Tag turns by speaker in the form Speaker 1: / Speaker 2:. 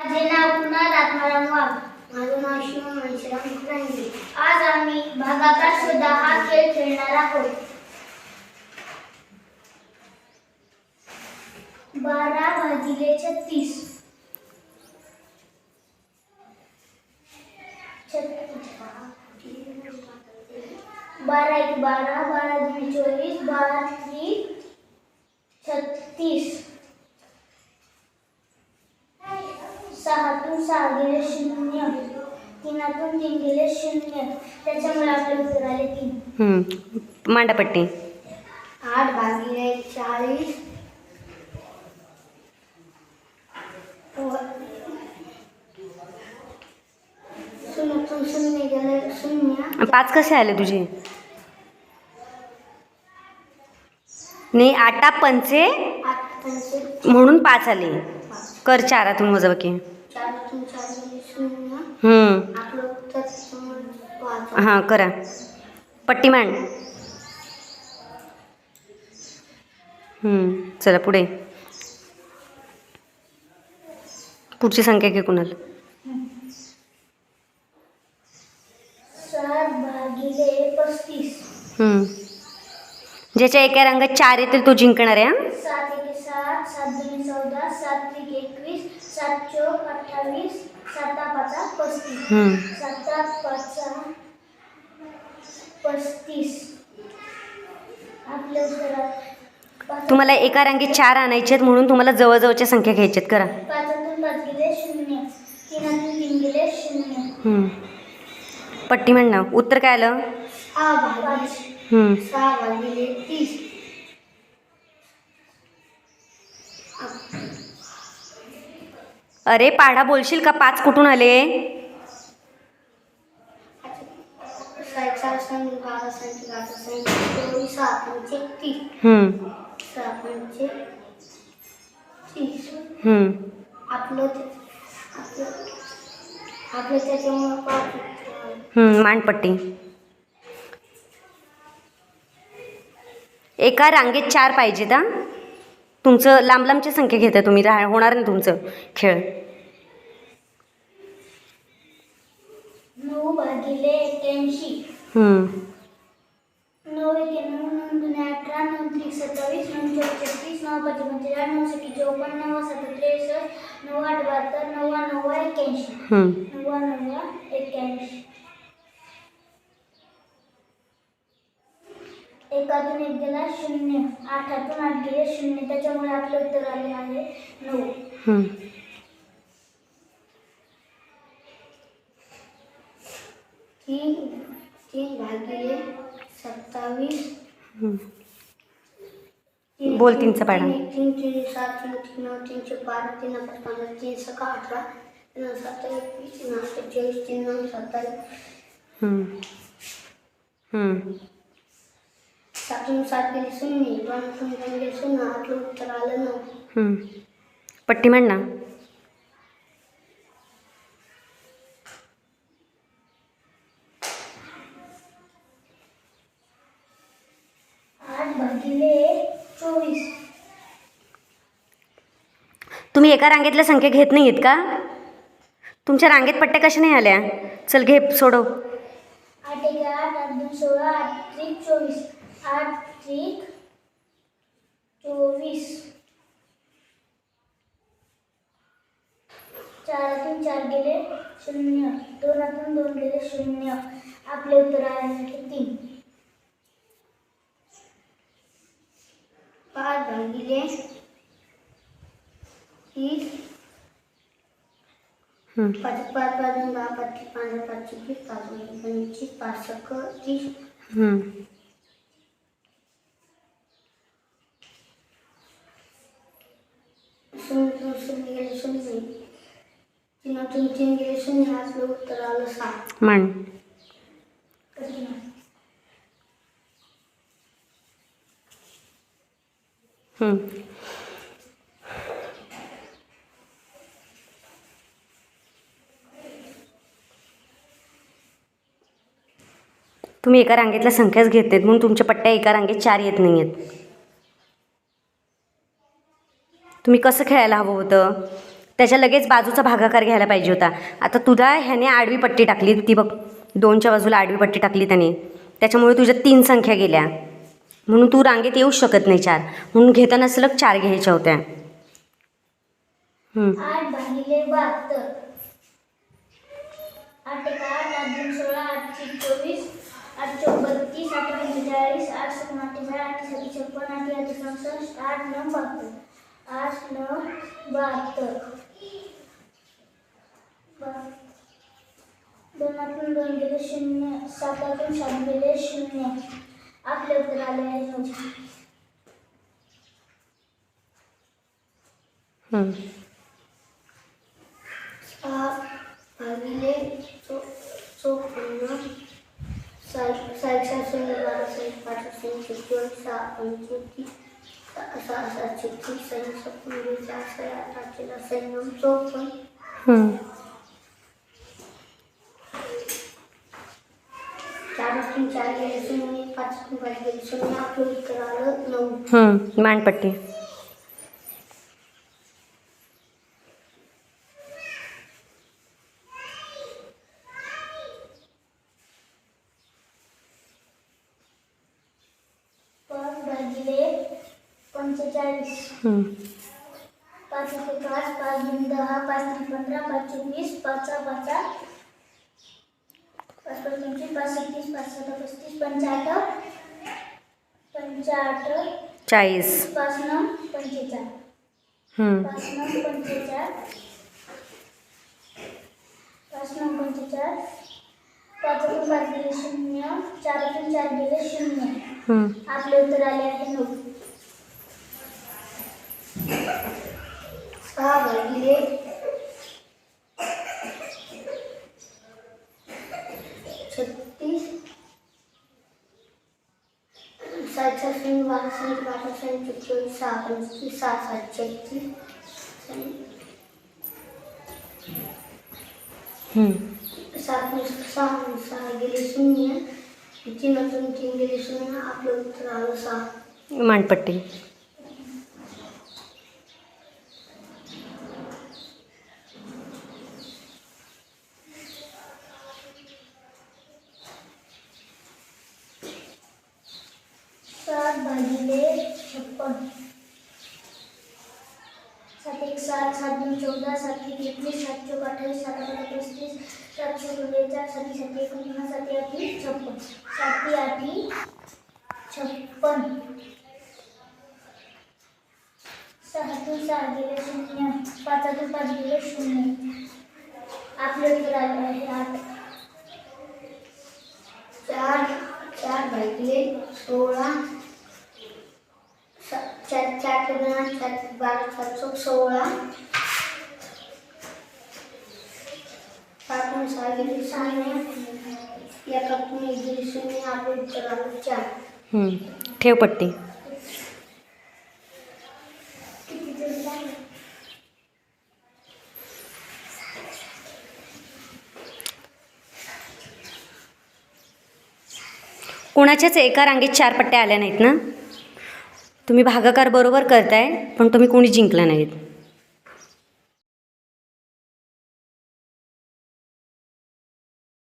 Speaker 1: माझे नाव पुन्हा आत्माराम वाघ
Speaker 2: माझं नाव शिवम घनश्याम खुरांगे
Speaker 1: आज आम्ही भागाकार सुद्धा हा खेळ खेळणार आहोत. बारा भागिले छत्तीस. बारा एक बारा बारा दोन चोवीस बारा त्रिक छत्तीस. सहातून सहा गेले शून्य. तीनातून तीन गेले शून्य. त्याच्यामुळे आपले उत्तर आले तीन.
Speaker 3: हम्म. मांडापट्टी.
Speaker 2: आठ भागिले चाळीस. शून्यातून शून्य गेले शून्य.
Speaker 3: पाच कसे आले तुझे? नाही आटा पंचे
Speaker 2: आठ पंचे.
Speaker 3: म्हणून पाच आले. कर चारातून वजाबाकी.
Speaker 2: चारतून चार गेले शून्य
Speaker 3: हम्म.
Speaker 2: आपलं उत्तर समोर पाच
Speaker 3: हां करा. पट्टी मांड. चला पुढे. पुढची संख्या घे कुणाल. ज्याच्या एका रंगात चार येतील तो जिंकणार आहे हां
Speaker 1: सात एके सात सात दोन चौदा सात त्रिक एकवीस सात चौक अठ्ठावीस साता पाचा पस्तीस
Speaker 3: हम्म.
Speaker 1: साता पाचा पस्तीस. आपल्या उत्तरात
Speaker 3: तुम्हाला एका रांगेत चार आणायचे आहेत म्हणून तुम्हाला जवळजवळच्या संख्या घ्यायच्या आहेत करा.
Speaker 1: पाचातून पाच गेले शून्य. तीनातून तीन गेले शून्य.
Speaker 3: हम्म. पट्टी म्हण ना उत्तर काय आलं?
Speaker 2: सहा भागिले
Speaker 3: हम्म.
Speaker 2: सहा भागिले तीस.
Speaker 3: अरे पाढा बोलशील का? पाच कुठून आले
Speaker 2: चार संख्या बारा संख्या बारा संख्या चोवीस सहा पंचे तीस
Speaker 3: हम्म.
Speaker 2: सहा पंचे तीस
Speaker 3: हम्म.
Speaker 2: आपलं ते आपलं आपलं त्याच्यामुळं पाच उत्तर आलं.
Speaker 3: हम्म, मांडपट्टी एका रांगेत चार पाहिजेत हा तुमचं लांब लांबची संख्या घेता तुम्ही राह होणार नाही तुमचं खेळ
Speaker 1: नऊ भागिले एक्क्याऐंशी. नऊ एके नऊ नऊ दुने अठरा नऊ त्रिक सत्तावीस नऊ चौक छत्तीस नऊ पाच पंचेचाळीस नऊ सकी चौपन्न नऊ सात त्रेसष्ट नऊ आठ बहात्तर नव्वा नव्वा एक्क्याऐंशी
Speaker 3: हम्म.
Speaker 1: नव्वा एक्क्याऐंशी एकातून एक गेला शून्य आठातून आठ गेले शून्य त्याच्यामुळे आपले उत्तर आले आहे नऊ
Speaker 3: हम्म.
Speaker 2: तीन तीन भागिले सत्तावीस
Speaker 3: बोल तीनचा पाढा.
Speaker 2: तीन तीन सात तीन तीन नऊ तीनशे बारा तीन पाच पंधरा तीन सका अठरा तीन सात एकवीस तीन आठ चोवीस तीन नऊ सत्तावीस. सातून सात गेले शून्य दोन दोन गेले शून्य आपलं उत्तर आलं नऊ
Speaker 3: हम्म. पट्टी म्हण ना
Speaker 1: आठ भागिले चोवीस.
Speaker 3: तुम्ही एका रांगेतल्या संख्या घेत नाही आहेत का? तुमच्या रांगेत पट्ट्या कशा नाही आल्या? चल घे सोडव.
Speaker 1: आठ एक आठ आठ दोन सोळा आठ त्रिक चोवीस. आठ त्रिक चोवीस. चारातून चार गेले शून्य. दोनातून दोन गेले शून्य. आपले उत्तर आहे तीन.
Speaker 2: पाच भागिले तीस. पाच पाच पाच दहा पाच पाच पाच चोवीस पाच पंचवीस पाच सक तीस. शून्य शून्य गेले शून्य तीनातून तीन गेले शून्य आपलं उत्तर आलं सहा
Speaker 3: मांड
Speaker 1: कठीण आहे.
Speaker 3: हम्म. तुम्ही एका रांगेतल्या संख्याच घेत नाहीत म्हणून तुमच्या पट्ट्या एका रांगेत चार येत नाही आहेत तुम्ही कसं खेळायला हवं होतं? त्याच्या लगेच बाजूचा भागाकार घ्यायला पाहिजे होता. आता तुझा ह्याने आडवी पट्टी टाकली ती बघ दोनच्या बाजूला आडवी पट्टी टाकली त्याने. त्याच्यामुळे तुझ्या तीन संख्या गेल्या. म्हणून तू रांगेत येऊ शकत नाही चार. म्हणून घेताना सलग चार घ्यायच्या होत्या. हं.
Speaker 1: आठ आठ आठ सोळा चोवीस आठ आठ छप्पन आठ नऊ आठ नऊ दोनातून दोन गेले शून्य सातातून सात गेले शून्य. आपले उत्तर आले आहे नऊ
Speaker 3: हं.
Speaker 2: सहा भागिले चौ चौपन्न सात सात सात शून्य बारा पाच शून्य चोवीस सहा पंचवीस सहा सहा सात छत्तीस सहा आठ आठशे चौपन्न
Speaker 3: हं.
Speaker 2: चार तीन चार गेले शून्य पाच तीन पाच गेले शून्य आपलं उत्तर आलं नऊ
Speaker 3: हं. मांडपट्टी
Speaker 1: पाच मानपट्टी पंचेचाळीस पाच पाच पाच दहा पाच तीन पंधरा पाच चोवीस पाच पाचा पाच पाच पंचवीस पाच सत्तीस पाच पस्तीस पंचाहत्तर पंचाहत्तर
Speaker 3: चाळीस
Speaker 1: पाच नऊ पंचेचाळ
Speaker 3: हं.
Speaker 1: पाच नऊ पंचेचाळ पाच नऊ पंचेचाळ पाचातून पाच गेले शून्य चारातून चार गेले शून्य आपले उत्तर आले आहे नऊ
Speaker 2: सहा भागिले छत्तीस सात सात शून्य बारा शून्य बारा शून्य चोवीस सहा पंचवीस सहा सात छत्तीस
Speaker 3: हं.
Speaker 2: सात सहा सहा गेले शून्य तीनातून तीन गेले शून्य आपलं उत्तर आलं सहा
Speaker 3: मांडपट्टी
Speaker 1: सात भागिले छप्पन सात एक सात सात दोन चौदा सात तीन एकवीस सात चौक अठ्ठावीस सात अठरा पस्तीस सातशे चौक बेचाळीस सात सात एकोणपन्नास सात आठी छप्पन. सात आठी छप्पन. सहातून सहा गेले शून्य. पाचातून पाच गेले शून्य. आपले उत्तर आले आहे आठ.
Speaker 2: चार चार भागिले सोळा. चार चार पूर्ण चार बारा चार चौक सोळा सातून सहा गेले शून्य एकातून एक गेले शून्य आपलं उत्तर आलं चार
Speaker 3: हम्म. ठेव पट्टी
Speaker 1: किती जण झाले?
Speaker 3: कोणाच्याच एका रांगेत चार पट्ट्या आल्या नाहीत ना तुम्ही भागाकार बरोबर करताय पण तुम्ही कोणी जिंकला नाहीत.